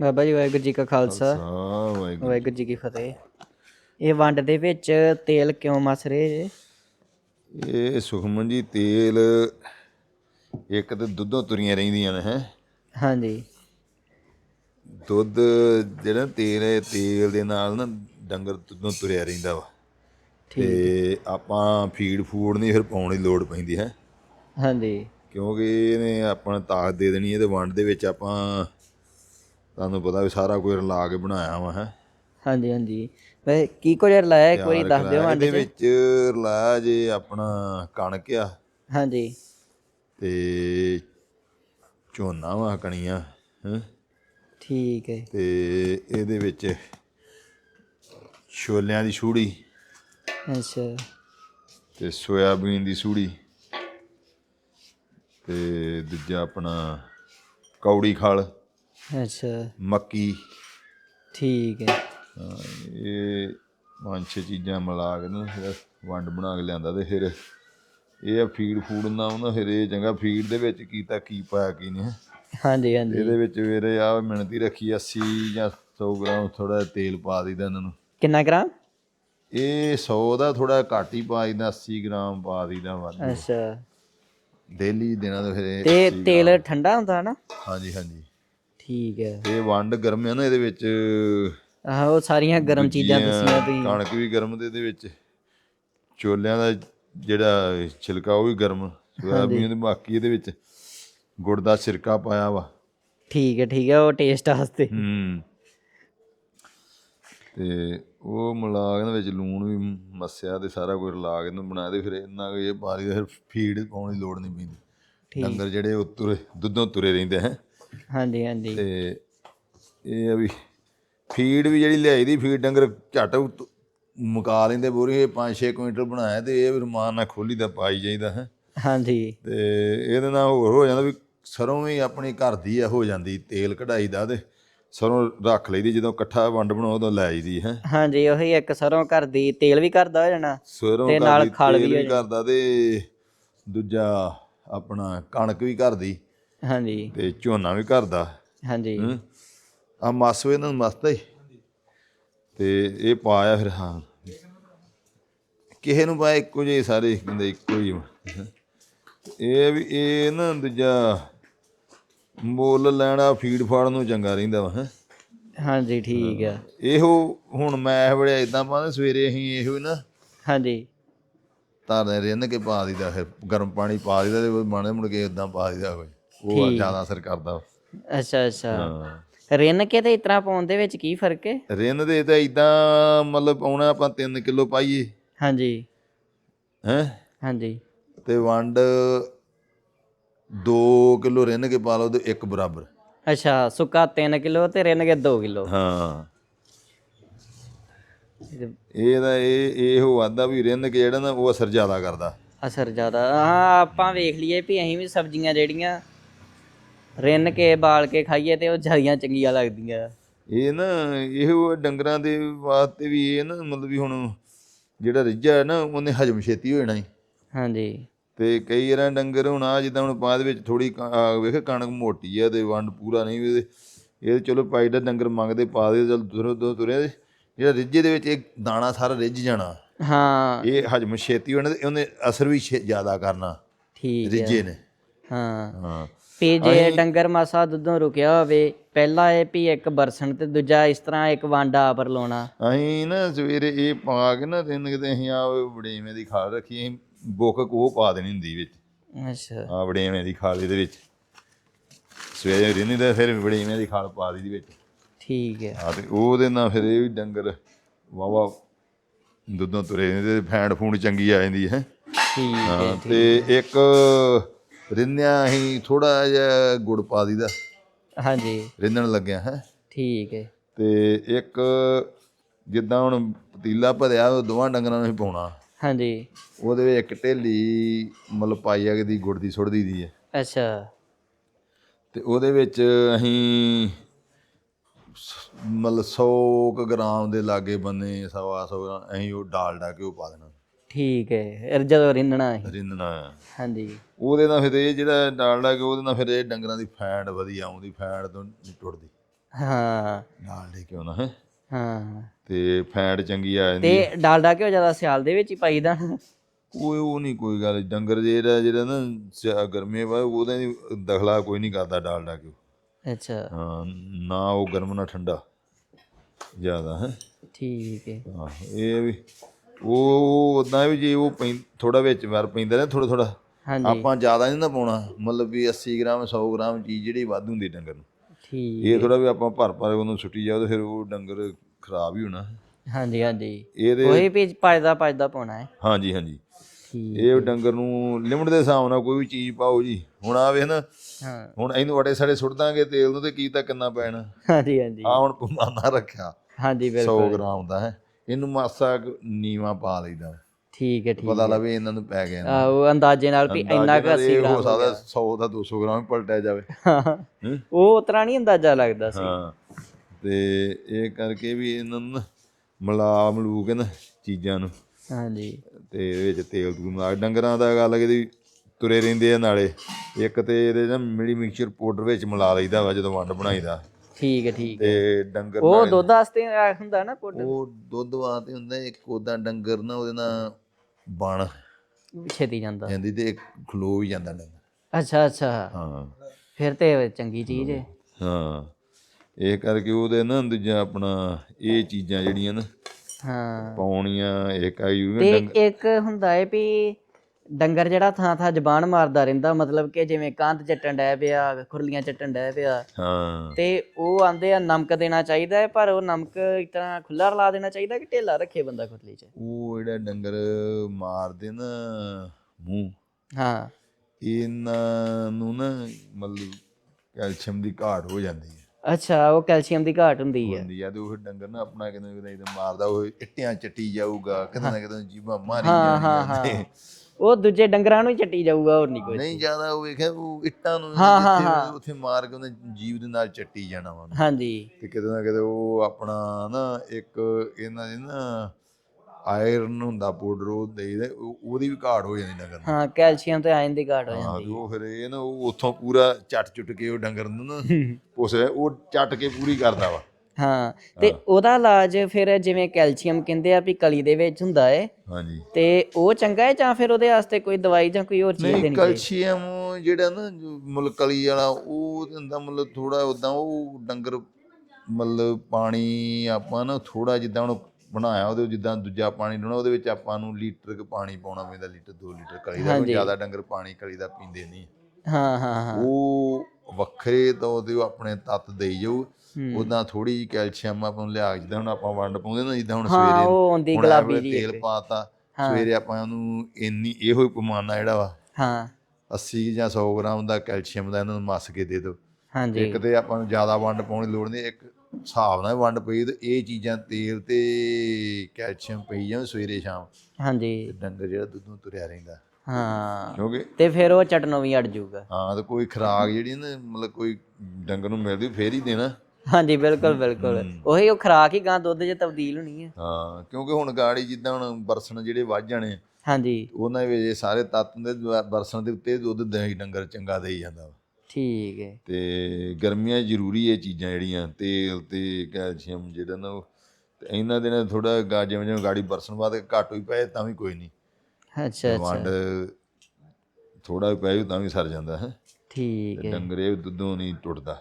ਬਾਬਾ ਜੀ ਵਾਹਿਗੁਰੂ ਜੀ ਕਾ ਖਾਲਸਾ। ਵਾਹਿਗੁਰੂ ਵਾਹਿਗੁਰੂ ਜੀ ਕੀ ਫਤਿਹ। ਇਹ ਵੰਡ ਦੇ ਵਿੱਚ ਤੇਲ ਕਿਉਂ ਮਸ ਰਹੇ ਜੇ? ਇਹ ਸੁਖਮਨ ਜੀ ਤੇਲ ਇੱਕ ਤੇ ਦੁੱਧੋਂ ਤੁਰੀਆਂ ਰਹਿੰਦੀਆਂ ਨੇ ਹੈ। ਹਾਂਜੀ। ਦੁੱਧ ਜਿਹੜਾ ਤੇਲ ਹੈ ਤੇਲ ਦੇ ਨਾਲ ਨਾ ਡੰਗਰ ਦੁੱਧੋਂ ਤੁਰਿਆ ਰਹਿੰਦਾ ਵਾ। ਤੇ ਆਪਾਂ ਫੀਡ ਫੂਡ ਨਹੀਂ ਫਿਰ ਪਾਉਣ ਦੀ ਲੋੜ ਪੈਂਦੀ ਹੈ। ਹਾਂਜੀ। ਕਿਉਂਕਿ ਇਹਨੇ ਆਪਾਂ ਤਾਕਤ ਦੇ ਦੇਣੀ ਹੈ ਤੇ ਵੰਡ ਦੇ ਵਿੱਚ ਆਪਾਂ ਤੁਹਾਨੂੰ ਪਤਾ ਵੀ ਸਾਰਾ ਕੁਝ ਰਲਾ ਕੇ ਬਣਾਇਆ ਵਾ ਹੈ। ਹਾਂਜੀ ਹਾਂਜੀ। ਵੇ ਕੀ ਕੁਝ ਲਾਇਆ ਇੱਕ ਵਾਰੀ ਦੱਸ ਦਿਓ ਇਹਦੇ ਚ ਵਿੱਚ ਰਲਾਇਆ ਜੇ ਆਪਣਾ ਕਣਕ ਆ। ਹਾਂਜੀ। ਤੇ ਝੋਨਾ ਵਾ ਕਣੀਆਂ ਹੈਂ। ਠੀਕ ਹੈ। ਤੇ ਇਹਦੇ ਵਿੱਚ ਛੋਲਿਆਂ ਦੀ ਛੂੜੀ ਅੱਛਾ। ਤੇ ਸੋਇਆਬੀਨ ਦੀ ਸੂੜੀ। ਤੇ ਦੂਜਾ ਆਪਣਾ ਕੌੜੀ ਖਲ। ਅੱਛਾ। ਮੱਕੀ। ਠੀਕ ਹੈ। ਹਾਂ, ਇਹ ਪੰਜ ਛੇ ਚੀਜ਼ਾਂ ਮਿਲਾ ਕੇ ਨਾ ਫਿਰ ਵੰਡ ਬਣਾ ਕੇ ਲਿਆਂਦਾ ਤੇ ਫਿਰ ਇਹ ਆ ਫੀਡ ਫੂਡ ਨਾ ਉਹਨਾਂ ਫਿਰ ਇਹ ਚੰਗਾ ਫੀਡ ਦੇ ਵਿੱਚ ਕੀਤਾ ਕੀ ਪਾਇਆ ਕੀ ਨਹੀਂ ਹਾਂਜੀ ਹਾਂਜੀ। ਇਹਦੇ ਵਿੱਚ ਵੀਰੇ ਆ ਮਿਣਤੀ ਰੱਖੀ 80 ਜਾਂ 100 ਗ੍ਰਾਮ ਥੋੜਾ ਤੇਲ ਪਾ ਦਈਦਾ ਇਹਨਾਂ ਨੂੰ। ਕਿੰਨਾ ਗ੍ਰਾਮ? ਇਹ 100 ਦਾ ਥੋੜਾ ਘੱਟ ਹੀ ਪਾ ਦਈਦਾ 80 ਗ੍ਰਾਮ ਪਾ ਦਈਦਾ ਵੱਧ ਅੱਛਾ। ਡੇਲੀ ਦੇਣਾ ਤਾਂ ਫਿਰ ਇਹ ਤੇ ਤੇਲ ਠੰਡਾ ਹੁੰਦਾ ਨਾ ਹਾਂਜੀ ਹਾਂਜੀ। ਠੀਕ ਹੈ। ਇਹ ਵੰਡ ਗਰਮ ਹੈ ਨਾ ਇਹਦੇ ਵਿੱਚ। ਆਹੋ ਉਹ ਸਾਰੀਆਂ ਗਰਮ ਚੀਜ਼ਾਂ ਦੱਸੀਆਂ ਤੁਸੀਂ ਕਣਕ ਵੀ ਗਰਮ ਤੇ ਇਹਦੇ ਵਿੱਚ। ਚੋਲਿਆਂ ਦਾ ਜਿਹੜਾ ਛਿਲਕਾ ਉਹ ਵੀ ਗਰਮ ਸੋਇਆਬੀਨ ਤੇ ਬਾਕੀ ਇਹਦੇ ਵਿੱਚ ਗੁੜ ਦਾ ਸਿਰਕਾ ਪਾਇਆ ਵਾ। ਠੀਕ ਹੈ ਠੀਕ ਹੈ ਉਹ ਟੇਸਟ ਵਾਸਤੇ। ਹੂੰ। ਤੇ ਉਹ ਮਿਲਾ ਕੇ ਨਾ ਵਿੱਚ ਲੂਣ ਵੀ ਮੱਸਿਆ ਤੇ ਸਾਰਾ ਕੁਝ ਲਾ ਕੇ ਇਹਨੂੰ ਬਣਾ ਦੇ ਫਿਰ ਇੰਨਾ ਕੁ ਇਹ ਪਾ ਲਈ ਫਿਰ ਫੀਡ ਪਾਉਣ ਦੀ ਲੋੜ ਨਹੀਂ ਪੈਂਦੀ। ਡੰਗਰ ਜਿਹੜੇ ਉਹ ਤੁਰੇ ਦੁੱਧੋਂ ਤੁਰੇ ਰਹਿੰਦੇ ਹੈ ਹਾਂਜੀ ਹਾਂਜੀ। ਤੇ ਇਹ ਆ ਵੀ ਫੀਡ ਵੀ ਜਿਹੜੀ ਲਿਆਈ ਦੀ ਫੀਡ ਡੰਗਰ ਝਟ ਮੁਕਾ ਲੈਂਦੇ ਇਹ 5-6 ਕੁਇੰਟਲ ਬਣਾਇਆ ਤੇ ਇਹ ਵੀ ਰਮਾਨ ਨਾਲ ਖੋਲੀ ਦਾ ਪਾਈ ਜਾਈਦਾ ਹੈ। ਹਾਂਜੀ। ਤੇ ਇਹਦੇ ਨਾਲ ਹੋਰ ਹੋ ਜਾਂਦਾ ਵੀ ਸਰੋਂ ਵੀ ਆਪਣੀ ਘਰ ਦੀ ਆ ਹੋ ਜਾਂਦੀ ਤੇਲ ਕਢਾਈ ਦਾ ਤੇ ਸਰੋਂ ਰੱਖ ਲਈਦੀ ਜਦੋਂ ਇਕੱਠਾ ਵੰਡ ਬਣਾਓ ਉਦੋਂ ਲੈ ਆਈਦੀ ਹੈ। ਹਾਂਜੀ ਉਹੀ ਇੱਕ ਸਰੋਂ ਘਰ ਦੀ ਤੇਲ ਵੀ ਕਰਦਾ ਹੋ ਜਾਣਾ ਤੇ ਨਾਲ ਖਲ ਵੀ ਕਰਦਾ ਤੇ ਦੂਜਾ ਆਪਣਾ ਕਣਕ ਵੀ ਘਰ ਦੀ। ਹਾਂਜੀ। ਤੇ ਝੋਨਾ ਵੀ ਘਰ ਦਾ। ਹਾਂਜੀ। ਆ ਮਸਵੇ ਨਾਲ ਮਸਤਾ ਹੀ ਤੇ ਇਹ ਪਾਇਆ ਫਿਰ ਹਾਂ। ਕਿਸੇ ਨੂੰ ਪਾਇਆ ਇੱਕੋ ਜਿਹੇ ਸਾਰੇ ਕਹਿੰਦੇ ਇੱਕੋ ਹੀ। ਇਹ ਵੀ ਇਹ ਨਾ ਦੂਜਾ ਮੁੱਲ ਲੈਣਾ ਫੀਡ ਫਾੜ ਨੂੰ ਚੰਗਾ ਰਹਿੰਦਾ ਵਾ ਹੈਂ। ਹਾਂਜੀ ਠੀਕ ਆ। ਇਹੋ ਹੁਣ ਮੈਂ ਬੜਿਆ ਇਦਾਂ ਪਾਉਂਦੇ ਸਵੇਰੇ ਅਸੀਂ ਇਹੋ ਹੀ ਨਾ ਹਾਂਜੀ। ਧਾਰਦੇ ਰਿੰਨ ਕੇ ਪਾ ਦਈਦਾ ਫਿਰ ਗਰਮ ਪਾਣੀ ਪਾ ਦਈਦਾ ਤੇ ਮਾਣੇ ਮੁੜ ਕੇ ਇਦਾਂ ਪਾ ਦਈਦਾ ਕੋਈ ਉਹ ਜ਼ਿਆਦਾ ਅਸਰ ਕਰਦਾ। ਅੱਛਾ ਅੱਛਾ। ਹਾਂ। ਰਿੰਨ ਕੇ ਤੇ ਇਤਨਾ ਪਾਉਣ ਦੇ ਵਿੱਚ ਕੀ ਫ਼ਰਕ ਹੈ? ਰਿੰਨ ਦੇ ਤਾਂ ਇਦਾਂ ਮਤਲਬ ਪਾਉਣਾ ਆਪਾਂ 3 ਕਿਲੋ ਪਾਈਏ। ਹਾਂਜੀ। ਹੈ? ਹਾਂਜੀ। ਤੇ ਵੰਡ 2 ਕਿਲੋ ਰਿੰਨ ਕੇ ਪਾ ਲਓ ਤੇ ਇੱਕ ਬਰਾਬਰ। ਅੱਛਾ ਸੁੱਕਾ 3 ਕਿਲੋ ਤੇ ਰਿੰਨ ਕੇ 2 ਕਿਲੋ। ਹਾਂ। ਇਹਦਾ ਇਹ ਇਹੋ ਵਾਦਾ ਵੀ ਰਿੰਨ ਕੇ ਜਿਹੜਾ ਨਾ ਉਹ ਅਸਰ ਜ਼ਿਆਦਾ ਕਰਦਾ। ਅਸਰ ਜ਼ਿਆਦਾ। ਹਾਂ ਆਪਾਂ ਵੇਖ ਲਈਏ ਵੀ ਅਸੀਂ ਵੀ ਸਬਜ਼ੀਆਂ ਜਿਹੜੀਆਂ ਰਿੰਨ ਕੇ ਬਾਲ ਕੇ ਖਾਈਏ ਤੇ ਉਹ ਜ਼ਿਆਦੀਆਂ ਚੰਗੀਆਂ ਲੱਗਦੀਆਂ। ਇਹ ਨਾ ਇਹੋ ਡੰਗਰਾਂ ਦੇ ਵਾਸਤੇ ਵੀ ਇਹ ਨਾ ਮਤਲਬ ਵੀ ਹੁਣ ਜਿਹੜਾ ਰਿੱਝਾ ਹੈ ਨਾ ਉਹਨੇ ਹਜਮ ਛੇਤੀ ਹੋ ਜਾਣਾ। ਹਾਂਜੀ। ਤੇ ਕਈ ਵਾਰਾਂ ਡੰਗਰ ਹੁਣ ਆ ਜਿੱਦਾਂ ਹੁਣ ਬਾਅਦ ਵਿੱਚ ਥੋੜੀ ਵੇਖ ਕਣਕ ਮੋਟੀ ਆ ਤੇ ਵੰਡ ਪੂਰਾ ਨਹੀਂ ਵੀ ਇਹ ਚਲੋ ਪਾਈ ਦਾ ਡੰਗਰ ਮੰਗਦੇ ਪਾ ਦੇ ਚਲ ਦੁਰੋਂ ਦੋ ਤੁਰਿਆ ਜਿਹੜਾ ਰਿੱਝੇ ਦੇ ਵਿੱਚ ਇਹ ਦਾਣਾ ਸਾਰਾ ਰਿੱਝ ਜਾਣਾ। ਹਾਂ। ਇਹ ਹਜਮ ਛੇਤੀ ਹੋਣਾ ਤੇ ਉਹਨੇ ਅਸਰ ਵੀ ਜ਼ਿਆਦਾ ਕਰਨਾ ਠੀਕ ਹੈ ਰਿੱਝੇ ਨੇ। ਹਾਂ। ਹਾਂ। ਵੀ ਜੇ ਡੰਗਰ ਮਾਸਾ ਦੁੱਧੋਂ ਰੁਕਿਆ ਹੋਵੇ ਪਹਿਲਾ ਇਹ ਵੀ ਇੱਕ ਬਰਸਣ ਤੇ ਦੂਜਾ ਇਸ ਤਰ੍ਹਾਂ ਇੱਕ ਵਾਂਡਾ ਆਪਰ ਲਾਉਣਾ ਅਸੀਂ ਨਾ ਸਵੇਰੇ ਇਹ ਪਾ ਕੇ ਨਾ ਤਿੰਨ ਕਿਤੇ ਅਸੀਂ ਆ ਵੜੇਵੇਂ ਦੀ ਖਾਲ ਰੱਖੀ ਅਸੀਂ ਬੋਕਕ ਉਹ ਪਾ ਦੇਣੀ ਹੁੰਦੀ ਵਿੱਚ। ਅੱਛਾ। ਆ ਵੜੇਵੇਂ ਦੀ ਖਾਲ ਇਹਦੇ ਵਿੱਚ। ਸਵੇਰੇ ਰਿੰਨੀ ਦਾ ਫਿਰ ਵੜੇਵੇਂ ਦੀ ਖਾਲ ਪਾ ਦੀ ਵਿੱਚ। ਠੀਕ ਹੈ। ਆ ਤੇ ਉਹਦੇ ਨਾਲ ਫਿਰ ਇਹ ਵੀ ਡੰਗਰ ਵਾਵਾ ਦੁੱਧੋਂ ਤੁਰੇ ਨੇ ਤੇ ਫੈਂਡ ਫੂਡ ਚੰਗੀ ਆ ਜਾਂਦੀ ਹੈ। ਠੀਕ ਹੈ ਹਾਂ, ਤੇ ਇੱਕ ਰਿੰਨਿਆ ਅਸੀਂ ਥੋੜਾ ਜਿਹਾ ਗੁੜ ਪਾ ਦੀਦਾ। ਹਾਂਜੀ। ਰਿੰਨਣ ਲੱਗਿਆ ਹੈ। ਠੀਕ ਹੈ ਤੇ ਇੱਕ ਜਿੱਦਾਂ ਹੁਣ ਪਤੀਲਾ ਭਰਿਆ ਉਹ ਦੋਵਾਂ ਡੰਗਰਾਂ ਨੂੰ ਹੀ ਪਾਉਣਾ। ਹਾਂਜੀ। ਉਹਦੇ ਵਿੱਚ ਇੱਕ ਢੇਲੀ ਮਤਲਬ ਪਾਈ ਆ ਦੀ ਗੁੜ ਦੀ ਸੁੱਟ ਦੀ ਹੈ ਅੱਛਾ। ਤੇ ਉਹਦੇ ਵਿੱਚ ਅਸੀਂ ਮਤਲਬ 100 ਕੁ ਗ੍ਰਾਮ ਦੇ ਲਾਗੇ ਬੰਨੇ ਸਵਾ ਸੌ ਗ੍ਰਾਮ ਅਸੀਂ ਉਹ ਡਾਲਡਾ ਘਿਓ ਪਾ ਦੇਣਾ। ਠੀਕ ਹੈ ਇਹ ਜਦੋਂ ਰਿੰਨਣਾ ਹੈ ਰਿੰਨਣਾ। ਹਾਂਜੀ। ਉਹਦੇ ਨਾਲ ਫਿਰ ਇਹ ਜਿਹੜਾ ਡਾਲਡਾ ਘਿਓ ਉਹਦੇ ਨਾਲ ਫਿਰ ਇਹ ਡੰਗਰਾਂ ਦੀ ਫੈਟ ਵਧੀਆ ਆਉਂਦੀ ਫੈਟ ਤੋਂ ਨਹੀਂ ਟੁੱਟਦੀ। ਹਾਂ। ਡਾਲਡੇ ਘਿਓ ਨਾ ਹੈ। ਹਾਂ। ਤੇ ਫੈਟ ਚੰਗੀ ਆ ਜਾਂਦੀ ਤੇ ਡਾਲਡਾ ਘਿਓ ਜ਼ਿਆਦਾ ਸਿਆਲ ਦੇ ਵਿੱਚ ਹੀ ਪਾਈਦਾ ਕੋਈ ਉਹ ਨਹੀਂ ਕੋਈ ਗੱਲ ਡੰਗਰ ਜਿਹੜਾ ਜਿਹੜਾ ਨਾ ਗਰਮੀ ਵਾ ਉਹਦਾ ਦਖਲਾ ਕੋਈ ਨਹੀਂ ਕਰਦਾ ਡਾਲਡਾ ਘਿਓ ਅੱਛਾ। ਹਾਂ ਨਾ ਉਹ ਗਰਮ ਨਾ ਠੰਡਾ। ਜ਼ਿਆਦਾ ਹੈ। ਠੀਕ ਹੈ। ਇਹ ਵੀ ਉਹ ਉਦਾਂ ਵੀ ਜੇ ਉਹ ਥੋੜਾ ਵਿੱਚ ਵਾਰ ਪੈਂਦਾ ਨਾ ਥੋੜਾ ਥੋੜਾ ਹਾਂਜੀ। ਆਪਾਂ ਜ਼ਿਆਦਾ ਨਹੀਂ ਨਾ ਪਾਉਣਾ। ਮਤਲਬ ਵੀ 80 ਗ੍ਰਾਮ 100 ਗ੍ਰਾਮ ਚੀਜ਼ ਜਿਹੜੀ ਵੱਧ ਹੁੰਦੀ ਡੰਗਰ ਨੂੰ। ਠੀਕ ਇਹ ਥੋੜਾ ਵੀ ਆਪਾਂ ਭਰ ਭਰ ਉਹਨੂੰ ਸੁੱਟੀ ਜਾਓ ਤੇ ਫਿਰ ਉਹ ਡੰਗਰ ਖਰਾਬ ਹੀ ਹੋਣਾ। ਹਾਂਜੀ ਹਾਂਜੀ। ਇਹਦੇ ਉਹੀ ਵੀ ਪਜਦਾ ਪਜਦਾ ਪਾਉਣਾ ਹੈ। ਹਾਂਜੀ ਹਾਂਜੀ। ਇਹ ਡੰਗਰ ਨੂੰ ਲਿਮਟ ਦੇ ਹਿਸਾਬ ਨਾਲ ਕੋਈ ਵੀ ਚੀਜ਼ ਪਾਓ ਜੀ। ਹੁਣ ਆ ਵੇਖ ਨਾ ਹਾਂ। ਹੁਣ ਇਹਨੂੰ ਵੜੇ ਸਾਡੇ ਸੁੱਟ ਦਾਂਗੇ ਤੇਲ ਨੂੰ ਤੇ ਕੀ ਤਾਂ ਕਿੰਨਾ ਪੈਣਾ। ਹਾਂਜੀ ਹਾਂਜੀ। ਆ ਹੁਣ ਪਮਾਨਾ ਰੱਖਿਆ। ਹਾਂਜੀ 100 ਬਿਲਕੁਲ। ਗ੍ਰਾਮ ਦਾ ਹੈ। ਇਹਨੂੰ ਮਾਸਾ ਨੀਵਾਂ ਪਾ ਲਈਦਾ। ਠੀਕ ਹੈ ਠੀਕ ਪਤਾ ਲਵੇ ਇਹਨਾਂ ਨੂੰ ਪੈ ਗਿਆ। ਆ ਉਹ ਅੰਦਾਜ਼ੇ ਨਾਲ ਵੀ ਇੰਨਾ ਕੁ 80 ਇਹ ਹੋ ਗ੍ਰਾਮ ਸਕਦਾ 100 ਦਾ 200 ਗ੍ਰਾਮ ਪਲਟਿਆ ਜਾਵੇ। ਹਾਂ। ਉਹ ਉਤਰਾ ਨਹੀਂ ਅੰਦਾਜ਼ਾ ਲੱਗਦਾ ਸੀ। ਹਾਂ। ਤੇ ਇਹ ਕਰਕੇ ਵੀ ਇਹਨਾਂ ਨੂੰ ਮਿਲਾ ਮਲੂ ਕੇ ਨਾ ਚੀਜ਼ਾਂ ਨੂੰ। ਹਾਂਜੀ। ਤੇ ਇਹਦੇ ਵਿੱਚ ਤੇਲ ਤੂਲ ਮਿਲਾ ਕੇ ਡੰਗਰਾਂ ਦਾ ਗੱਲ ਕਿ ਇਹਦੀ ਤੁਰੇ ਰਹਿੰਦੇ ਆ ਨਾਲੇ। ਇੱਕ ਤੇ ਇਹਦੇ ਨਾ ਮਿਲੀ ਮਿਕਸਚਰ ਪਾਊਡਰ ਵਿੱਚ ਮਿਲਾ ਲਈਦਾ ਵਾ ਜਦੋਂ ਵੰਡ ਬਣਾਈਦਾ। ਠੀਕ ਹੈ ਠੀਕ ਹੈ। ਤੇ ਡੰਗਰ ਉਹ ਨਾਲੇ- ਦੁੱਧ ਵਾਸਤੇ ਆ ਹੁੰਦਾ ਨਾ ਕੁੱਡ ਉਹ ਦੁੱਧ ਵਾਸਤੇ ਹੁੰਦਾ ਇੱਕ ਉਦਾਂ ਡੰਗਰ ਨਾ ਉਹਦੇ ਨਾਲ ਬਣ ਛੇਤੀ ਜਾਂਦਾ। ਜਾਂਦੀ ਤੇ ਖਲੋ ਵੀ ਜਾਂਦਾ ਡੰਗਰ। ਅੱਛਾ ਅੱਛਾ। ਹਾਂ। ਫਿਰ ਤੇ ਚੰਗੀ ਚੀਜ਼ ਹੈ ਹਾਂ। ਇਹ ਕਰਕੇ ਉਹਦੇ ਨਾ ਦੂਜਾ ਆਪਣਾ ਇਹ ਚੀਜ਼ਾਂ ਜਿਹੜੀਆਂ ਨਾ ਹਾਂ। ਪਾਉਣੀਆਂ ਇੱਕ ਆਈ ਤੇ ਇੱਕ ਹੁੰਦਾ ਹੈ ਵੀ ਡੰਗਰ ਜਿਹੜਾ ਥਾਂ ਥਾਂ ਜ਼ਬਾਨ ਮਾਰਦਾ ਰਹਿੰਦਾ ਮਤਲਬ ਕਿ ਜਿਵੇਂ ਕੰਧ ਚੱਟਣ ਡੈ ਪਿਆ ਖੁਰਲੀਆਂ ਚੱਟਣ ਡੈ ਪਿਆ। ਹਾਂ। ਤੇ ਉਹ ਆਂਦੇ ਆ ਨਮਕ ਦੇਣਾ ਚਾਹੀਦਾ ਹੈ ਪਰ ਉਹ ਨਮਕ ਤਰ੍ਹਾਂ ਖੁੱਲਾ ਰਲਾ ਦੇਣਾ ਚਾਹੀਦਾ ਕਿ ਢੇਲਾ ਰੱਖੇ ਬੰਦਾ ਖੁਰਲੀ 'ਚ। ਉਹ ਜਿਹੜਾ ਡੰਗਰ ਮਾਰਦੇ ਨਾ ਮੂੰਹ ਹਾਂ। ਇਹਨਾਂ ਨੂੰ ਨਾ ਮਤਲਬ ਕੈਲਸ਼ੀਅਮ ਦੀ ਘਾਟ ਹੋ ਜਾਂਦੀ ਹੈ। ਅੱਛਾ ਉਹ ਕੈਲਸ਼ੀਅਮ ਦੀ ਘਾਟ ਹੁੰਦੀ ਹੈ। ਹੁੰਦੀ ਆ ਤੇ ਉਹ ਡੰਗਰ ਨਾ ਆਪਣਾ ਕਿਤੇ ਨਾ ਕਿਤੇ ਮਾਰਦਾ ਉਹ ਇੱਟਿਆਂ ਚੱਟੀ ਜਾਊਗਾ ਕਿਤੇ ਨਾ ਕਿਤੇ ਜੀਭਾਂ ਮਾਰੀ ਹਾਂ ਹਾਂ। ਉਹ ਦੂਜੇ ਡੰਗਰਾਂ ਨੂੰ ਹੀ ਚੱਟੀ ਜਾਊਗਾ ਹੋਰ ਨਹੀਂ ਕੋਈ ਨਹੀਂ ਜ਼ਿਆਦਾ ਉਹ ਵੇਖਿਆ ਉਹ ਇੱਟਾਂ ਨੂੰ ਹਾਂ, ਹਾਂ, ਜਿੱਥੇ ਹਾਂ। ਉੱਥੇ ਮਾਰ ਕੇ ਉਹਨੇ ਜੀਵ ਦੇ ਨਾਲ ਚੱਟੀ ਜਾਣਾ ਵਾ ਉਹਨੂੰ। ਹਾਂਜੀ। ਤੇ ਕਿਤੇ ਨਾ ਕਿਤੇ ਉਹ ਆਪਣਾ ਨਾ ਇੱਕ ਇਹਨਾਂ ਦੇ ਨਾ ਆਇਰਨ ਹੁੰਦਾ ਪਾਊਡਰ ਉਹ ਦੇਈਦਾ ਉਹ- ਉਹਦੀ ਵੀ ਘਾਟ ਹੋ ਜਾਂਦੀ ਡੰਗਰ ਨੂੰ। ਹਾਂ ਕੈਲਸ਼ੀਅਮ ਤੇ ਆਇਰਨ ਦੀ ਘਾਟ ਹੋ ਹਾਂ ਜਾਂਦੀ ਉਹ ਫਿਰ ਇਹ ਨਾ ਉਹ ਉੱਥੋਂ ਪੂਰਾ ਚੱਟ ਚੁੱਟ ਕੇ ਉਹ ਡੰਗਰ ਨੂੰ ਨਾ ਉਸ ਉਹ ਚੱਟ ਕੇ ਪੂਰੀ ਕਰਦਾ ਵਾ। ਹਾਂ ਤੇ ਉਹਦਾ ਇਲਾਜ ਫਿਰ ਜਿਵੇਂ ਕੈਲਸ਼ੀਅਮ ਕਹਿੰਦੇ ਆ ਵੀ ਕਲੀ ਦੇ ਵਿੱਚ ਹੁੰਦਾ ਹੈ ਹਾਂਜੀ। ਤੇ ਉਹ ਚੰਗਾ ਹੈ ਜਾਂ ਫਿਰ ਉਹਦੇ ਵਾਸਤੇ ਕੋਈ ਦਵਾਈ ਜਾਂ ਕੋਈ ਹੋਰ ਚੀਜ਼ ਨਹੀਂ ਦੇਣੀ ਚਾਹੀਦੀ? ਕੈਲਸ਼ੀਅਮ ਜਿਹੜਾ ਨਾ ਜੋ ਮੁਲਕਲੀ ਵਾਲਾ ਉਹ ਹੁੰਦਾ ਮਤਲਬ ਥੋੜਾ ਉਦਾਂ ਉਹ ਡੰਗਰ ਮਤਲਬ ਪਾਣੀ ਆਪਾਂ ਨਾ ਥੋੜਾ ਜਿੱਦਾਂ ਹੁਣ ਬਣਾਇਆ ਉਹਦੇ ਜਿੱਦਾਂ ਦੂਜਾ ਪਾਣੀ ਡੋਣਾ ਉਹਦੇ ਵਿੱਚ ਆਪਾਂ ਨੂੰ ਲੀਟਰ ਕੁ ਪਾਣੀ ਪਾਉਣਾ ਪੈਂਦਾ ਲੀਟਰ 2 ਲੀਟਰ ਕਲੀ ਦਾ ਜ਼ਿਆਦਾ ਡੰਗਰ ਪਾਣੀ ਕਲੀ ਦਾ ਪੀਂਦੇ ਨਹੀਂ। ਹਾਂ ਹਾਂ ਹਾਂ। ਉਹ ਵੱਖਰੇ ਤੋਂ ਤੇ ਉਹ ਆਪਣੇ ਤੱਤ ਦੇਈ ਜਾਊ। ਉਦਾਂ ਥੋੜੀ ਜਿਹੀ ਕੈਲਸ਼ੀਅਮ ਆਪਾਂ ਨੂੰ ਲਿਆ ਜਿੱਦਾਂ ਹੁਣ ਆਪਾਂ ਵੰਡ ਪਾਉਂਦੇ ਨਾ ਜਿੱਦਾਂ ਹੁਣ ਸਵੇਰੇ ਉਹ ਹੁੰਦੀ ਹੁਣ ਗੁਲਾਬੀ ਐਵੇਂ ਜੀ ਤੇਲ ਪਾਤਾ ਸਵੇਰੇ ਆਪਾਂ ਉਹਨੂੰ ਇੰਨੀ ਇਹੋ ਹੀ ਪਮਾਨਾ ਜਿਹੜਾ ਵਾ ਹਾਂ। 80 ਜਾਂ 100 ਗ੍ਰਾਮ ਦਾ ਕੈਲਸ਼ੀਅਮ ਦਾ ਇਹਨਾਂ ਨੂੰ ਮਸ ਕੇ ਦੇ ਦਿਓ। ਹਾਂਜੀ। ਇੱਕ ਤੇ ਆਪਾਂ ਨੂੰ ਜ਼ਿਆਦਾ ਵੰਡ ਪਾਉਣ ਦੀ ਲੋੜ ਨਹੀਂ ਇੱਕ ਹਿਸਾਬ ਨਾਲ ਵੰਡ ਪਈ ਤੇ ਇਹ ਚੀਜ਼ਾਂ ਤੇਲ ਤੇ ਕੈਲਸ਼ੀਅਮ ਪਈ ਜਾਣ ਸਵੇਰੇ ਸ਼ਾਮ। ਹਾਂਜੀ। ਡੰਗਰ ਜਿਹੜਾ ਦੁੱਧ ਨੂੰ ਤੁਰਿਆ ਰਹਿੰਦਾ। ਹਾਂ। ਕਿਉਂਕਿ ਤੇ ਫਿਰ ਉਹ ਚਟਨੋਂ ਵੀ ਅੜ ਜਾਊਗਾ। ਹਾਂ ਤੇ ਕੋਈ ਖਰਾਕ ਜਿਹੜੀ ਨਾ ਮਤਲਬ ਕੋਈ ਡੰਗਰ ਨੂੰ ਮਿਲਦੀ ਫੇਰ ਹੀ ਦੇਣਾ। ਹਾਂਜੀ ਬਿਲਕੁਲ ਬਿਲਕੁਲ। ਉਹੀ ਉਹ ਖਰਾਕ ਹੀ ਗਾਂ ਦੁੱਧ 'ਚ ਤਬਦੀਲ ਹੋਣੀ ਹੈ ਹਾਂ ਕਿਉਂਕਿ ਹੁਣ ਗਾੜੀ ਜਿੱਦਾਂ ਹੁਣ ਬਰਸਨ ਜਿਹੜੇ ਵੱਜ ਜਾਣੇ ਹਾਂਜੀ। ਉਹਨਾਂ ਵਿੱਚ ਇਹ ਸਾਰੇ ਤੱਤ ਦੇ ਬਰਸਨ ਦੇ ਉੱਤੇ ਦੁੱਧ ਦੇ ਡੰਗਰ ਚੰਗਾ ਦੇਈ ਜਾਂਦਾ ਵਾ। ਠੀਕ ਹੈ ਤੇ ਗਰਮੀਆਂ 'ਚ ਜ਼ਰੂਰੀ ਇਹ ਚੀਜ਼ਾਂ ਜਿਹੜੀਆਂ ਤੇਲ ਤੇ ਕੈਲਸ਼ੀਅਮ ਜਿਹੜਾ ਨਾ ਉਹ ਤੇ ਇਹਨਾਂ ਦੇ ਨਾਲ ਥੋੜਾ ਜਿਵੇਂ ਜਿਵੇਂ ਗਾੜੀ ਬਰਸਨ ਬਾਅਦ ਘੱਟ ਹੋਈ ਪਏ ਤਾਂ ਵੀ ਕੋਈ ਨਹੀਂ। ਅੱਛਾ ਵੰਡ ਅੱਛਾ ਥੋੜਾ ਵੀ ਪੈ ਜਾਊ ਤਾਂ ਵੀ ਸਰ ਜਾਂਦਾ ਹੈ। ਠੀਕ ਹੈ ਡੰਗਰ ਦੁੱਧੋਂ ਨਹੀਂ ਟੁੱਟਦਾ।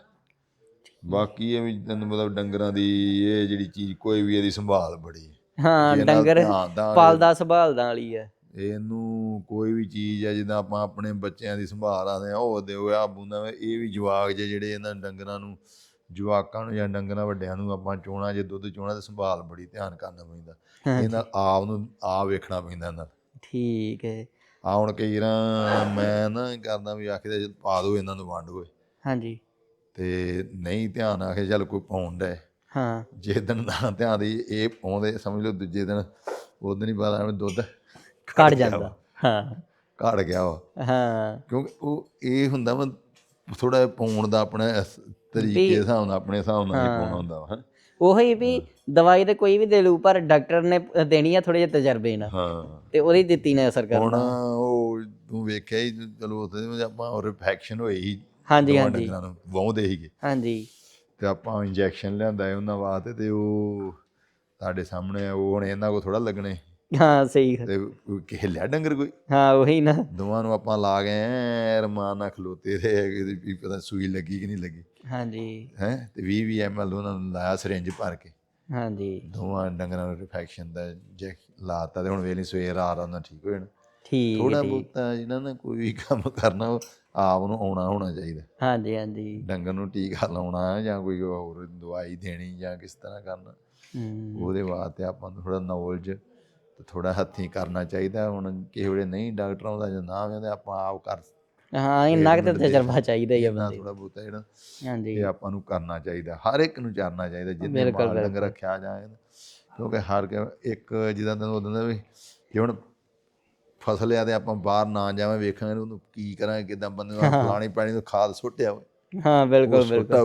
ਬਾਕੀ ਇਹ ਵੀ ਤੈਨੂੰ ਮਤਲਬ ਡੰਗਰਾਂ ਦੀ ਇਹ ਜਿਹੜੀ ਚੀਜ਼ ਕੋਈ ਵੀ ਇਹਦੀ ਸੰਭਾਲ ਬੜੀ ਹੈ। ਹਾਂ ਇਹਦੇ ਨਾਲ ਡੰਗਰ ਧਿਆਨ ਦਾ- ਪਾਲਦਾ ਸੰਭਾਲਦਾ ਵਾਲੀ ਹੈ। ਇਹਨੂੰ ਕੋਈ ਵੀ ਚੀਜ਼ ਹੈ ਜਿੱਦਾਂ ਆਪਾਂ ਆਪਣੇ ਬੱਚਿਆਂ ਦੀ ਸੰਭਾਲ ਆਦੇ ਆ ਉਹ ਦਿਓ ਆ ਬੂੰਦਾ ਇਹ ਵੀ ਜਵਾਕ ਜੇ ਜਿਹੜੇ ਇਹਨਾਂ ਡੰਗਰਾਂ ਨੂੰ ਜਵਾਕਾਂ ਨੂੰ ਜਾਂ ਡੰਗਰਾਂ ਵੱਡਿਆਂ ਨੂੰ ਆਪਾਂ ਚੋਣਾ ਜੇ ਦੁੱਧ ਚੋਣਾ ਤੇ ਸੰਭਾਲ ਬੜੀ ਧਿਆਨ ਕਰਨਾ ਪੈਂਦਾ। ਇਹਨਾਂ ਆਪ ਨੂੰ ਆਪ ਵੇਖਣਾ ਪੈਂਦਾ ਇਹਨਾਂ ਦਾ ਠੀਕ ਹੈ। ਆ ਹੁਣ ਕਈ ਵਾਰ ਮੈਂ ਨਾ ਕਰਦਾ ਵੀ ਆਖਦੇ ਪਾ ਦੋ ਇਹਨਾਂ ਨੂੰ ਵੰਡ ਹੋਏ ਹਾਂਜੀ। ਤੇ ਨਹੀਂ ਧਿਆਨ ਆਖੇ ਚੱਲ ਕੋਈ ਪਾਉਣ ਦਾ ਹਾਂ। ਜੇ ਦਿਨ ਦਾ ਧਿਆਨ ਦੀ ਇਹ ਪਾਉਂਦੇ ਸਮਝ ਲਓ ਦੂਜੇ ਦਿਨ ਉਦੋਂ ਨਹੀਂ ਪਤਾ ਐਵੇਂ ਦੁੱਧ ਕੱਢ ਜਾਂਦਾ। ਹਾਂ। ਘੜ ਗਿਆ ਵਾ। ਹਾਂ। ਕਿਉਂਕਿ ਉਹ ਇਹ ਹੁੰਦਾ ਵਾ ਥੋੜਾ ਪਾਉਣ ਦਾ ਆਪਣਾ ਤਰੀਕੇ ਹਿਸਾਬ ਨਾਲ ਆਪਣੇ ਹਿਸਾਬ ਨਾਲ ਹੀ ਪਾਉਣਾ ਹੁੰਦਾ ਵਾ ਹੈਂ। ਉਹੀ ਵੀ ਦਵਾਈ ਤੇ ਕੋਈ ਵੀ ਦੇ ਲੂ ਪਰ ਡਾਕਟਰ ਨੇ ਦੇਣੀ ਆ ਥੋੜੇ ਜਿਹੇ ਤਜਰਬੇ ਨਾਲ। ਹਾਂ। ਤੇ ਉਹਦੀ ਦਿੱਤੀ ਨੇ ਅਸਰ ਹੁਣ ਕਰਨਾ ਉਹ ਤੂੰ ਵੇਖਿਆ ਹੀ ਚਲੋ ਉੱਥੇ ਆਪਾਂ ਰਿਫੈਕਸ਼ਨ ਹੋਈ ਹਾਂਜੀ ਹਾਂਜੀ। ਡੰਗਰਾਂ ਨੂੰ ਸੀਗੇ। ਹਾਂਜੀ। ਤੇ ਆਪਾਂ ਇੰਜੈਕਸ਼ਨ ਲਿਆਂਦਾ ਹੈ ਉਹਨਾਂ ਵਾਸਤੇ ਤੇ ਉਹ ਤੁਹਾਡੇ ਸਾਹਮਣੇ ਆ, ਉਹ ਹੁਣ ਇਹਨਾਂ ਕੋ ਥੋੜਾ ਲੱਗਣੇ। ਹਾਂ ਸਹੀ ਗੱਲ। ਤੇ ਕੋਈ ਕਿਸੇ ਲਿਆ ਡੰਗਰ ਕੋਈ? ਹਾਂ ਉਹੀ ਨਾ। ਦੋਵਾਂ ਨੂੰ ਆਪਾਂ ਲਾ ਗਏ ਐ ਰਮਾਨ ਨਾਲ ਖਲੋਤੇ ਰਹੇ ਕਿ ਵੀ ਪਤਾ ਸੂਈ ਲੱਗੀ ਕਿ ਨਹੀਂ ਲੱਗੀ। ਹਾਂਜੀ। ਹੈ ਤੇ 20 20 ਐਮਐਲ ਉਹਨਾਂ ਨੂੰ ਲਾਇਆ ਸਿਰਿੰਜ ਭਰ ਕੇ। ਹਾਂਜੀ। ਦੋਵਾਂ ਡੰਗਰਾਂ ਨੂੰ ਰਿਫੈਕਸ਼ਨ ਦਾ ਜੇ ਲਾਤਾ ਤੇ ਹੁਣ ਵੇਲੇ ਸਵੇਰ ਆ ਰਹਾ ਉਹਨਾਂ ਠੀਕ ਹੋ ਜਾਣਾ। ਠੀਕ ਥੋੜਾ ਬਹੁਤਾ ਜਿਹਨਾਂ ਨੇ ਕੋਈ ਵੀ ਕੰਮ ਕਰਨਾ ਆਪ ਨੂੰ ਆਉਣਾ ਹੋਣਾ ਚਾਹੀਦਾ। ਹਾਂਜੀ ਹਾਂਜੀ। ਡੰਗਰ ਨੂੰ ਟੀਕਾ ਲਾਉਣਾ ਜਾਂ ਕੋਈ ਹੋਰ ਦਵਾਈ ਦੇਣੀ ਜਾਂ ਕਿਸ ਤਰ੍ਹਾਂ ਕਰਨਾ ਉਹਦੇ ਵਾਸਤੇ ਆਪਾਂ ਨੂੰ ਥੋੜਾ ਨੌਲੇਜ ਤੇ ਥੋੜਾ ਹੱਥੀਂ ਕਰਨਾ ਚਾਹੀਦਾ। ਹੁਣ ਕਿਸੇ ਵੇਲੇ ਨਹੀਂ ਡਾਕਟਰ ਆਉਂਦਾ ਜਾਂ ਨਾ ਆਉਂਦਾ ਆਪਾਂ ਆਪ ਕਰ ਹਾਂ ਇੰਨਾ ਕੁ ਤਾਂ ਤਜਰਬਾ ਚਾਹੀਦਾ ਹੀ ਬੰਦੇ ਥੋੜਾ ਬਹੁਤਾ ਜਿਹੜਾ ਹਾਂਜੀ। ਇਹ ਆਪਾਂ ਨੂੰ ਕਰਨਾ ਚਾਹੀਦਾ ਹਰ ਇੱਕ ਨੂੰ ਚਾਰਨਾ ਚਾਹੀਦਾ ਜਿੰਨੇ ਮਾਲ ਡੰਗਰ ਰੱਖਿਆ ਜਾਏ ਕਿਉਂਕਿ ਹਰ ਇੱਕ ਜਿੱਦਾਂ ਤੈਨੂੰ ਉਦੋਂ ਦਾ ਵੀ ਜੇ ਹੁਣ ਫਸਲ ਆ ਤੇ ਆਪਾਂ ਬਾਹਰ ਨਾ ਜਾਵੇਂ ਵੇਖਾਂਗੇ ਉਹਨੂੰ ਕੀ ਕਰਾਂਗੇ ਕਿਦਾਂ ਬੰਦੇ ਨੂੰ ਫਲਾਣੀ ਪਾਣੀ ਨੂੰ ਖਾਦ ਸੁੱਟਿਆ ਹੋਵੇ ਹਾਂ ਬਿਲਕੁਲ ਬਿਲਕੁਲ।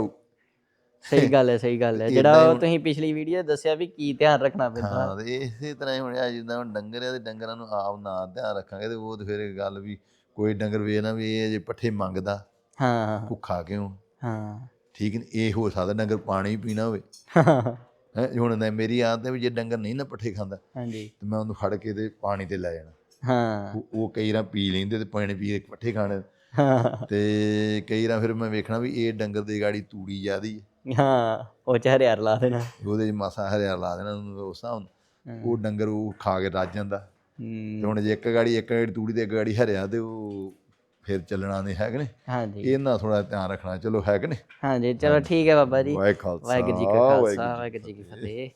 ਸਹੀ ਗੱਲ ਹੈ ਸਹੀ ਗੱਲ ਹੈ। ਜਿਹੜਾ ਹੀ ਤੁਸੀਂ ਪਿਛਲੀ ਵੀਡੀਓ ਦੱਸਿਆ ਵੀ ਕੀ ਧਿਆਨ ਰੱਖਣਾ ਪੈਂਦਾ। ਹਾਂ ਤੇ ਇਸੇ ਤਰ੍ਹਾਂ ਹੀ ਹੁਣ ਜਿੱਦਾਂ ਹੁਣ ਡੰਗਰ ਆ ਤੇ ਡੰਗਰਾਂ ਨੂੰ ਆਪ ਨਾ ਧਿਆਨ ਰੱਖਾਂਗੇ ਤੇ ਉਹ ਫਿਰ ਗੱਲ ਵੀ ਕੋਈ ਡੰਗਰ ਵੇ ਨਾ ਵੀ ਇਹ ਜੇ ਪੱਠੇ ਮੰਗਦਾ ਹਾਂ। ਭੁੱਖਾ ਕਿਉਂ? ਹਾਂ। ਠੀਕ ਨੀ ਇਹ ਹੋ ਸਕਦਾ ਡੰਗਰ ਪਾਣੀ ਪੀਣਾ ਹੋਵੇ। ਹਾਂ ਹੈ ਹੁਣ ਮੇਰੀ ਆਦਤ ਹੈ ਵੀ ਜੇ ਡੰਗਰ ਨਹੀਂ ਨਾ ਪੱਠੇ ਖਾਂਦਾ ਹਾਂਜੀ। ਤੇ ਮੈਂ ਉਹਨੂੰ ਫੜ ਕੇ ਤੇ ਪਾਣੀ ਤੇ ਲੈ ਜਾਣਾ। ਹਾਂ। ਉਹ- ਉਹ ਕਈ ਰਾਂ ਪੀ ਲੈਂਦੇ ਤੇ ਪਾਣੀ ਪੀ ਕੇ ਪੱਠੇ ਖਾਣੇ। ਹਾਂ। ਤੇ ਕਈ ਰਾਂ ਫਿਰ ਮੈਂ ਵੇਖਣਾ ਵੀ ਇਹ ਡੰਗਰ ਦੀ ਗਾੜੀ ਤੂੜੀ ਜ਼ਿਆਦੀ ਹੈ ਹਾਂ ਉਹ ਚਾਰੇ ਹਰਿਆਰ ਲਾ ਦੇਣਾ। ਉਹਦੇ 'ਚ ਮਾਸਾ ਹਰਿਆ ਲਾ ਦੇਣਾ ਉਹਨੂੰ ਉਸ ਹਿਸਾਬ ਨਾਲ। ਉਹ ਡੰਗਰ ਉਹ ਖਾ ਕੇ ਰੱਜ ਜਾਂਦਾ। ਹੂੰ, ਤੇ ਹੁਣ ਜੇ ਇੱਕ ਗਾੜੀ ਇੱਕ ਗਾੜੀ ਤੂੜੀ ਤੇ ਇੱਕ ਗਾੜੀ ਹਰਿਆ ਤੇ ਉਹ ਫਿਰ ਚੱਲਣਾ ਨਹੀਂ ਹੈ ਕਿ ਨਹੀਂ? ਹਾਂਜੀ। ਇਹਨਾਂ ਥੋੜਾ ਧਿਆਨ ਰੱਖਣਾ ਚਲੋ ਹੈ ਕਿ ਨਹੀਂ? ਹਾਂਜੀ ਚਲੋ ਠੀਕ ਹੈ ਬਾਬਾ ਜੀ। ਵਾਹਿਗੁਰੂ ਜੀ ਕਾ ਖਾਲਸਾ ਵਾਹਿਗੁਰੂ ਜੀ ਕੀ ਫਤਿਹ।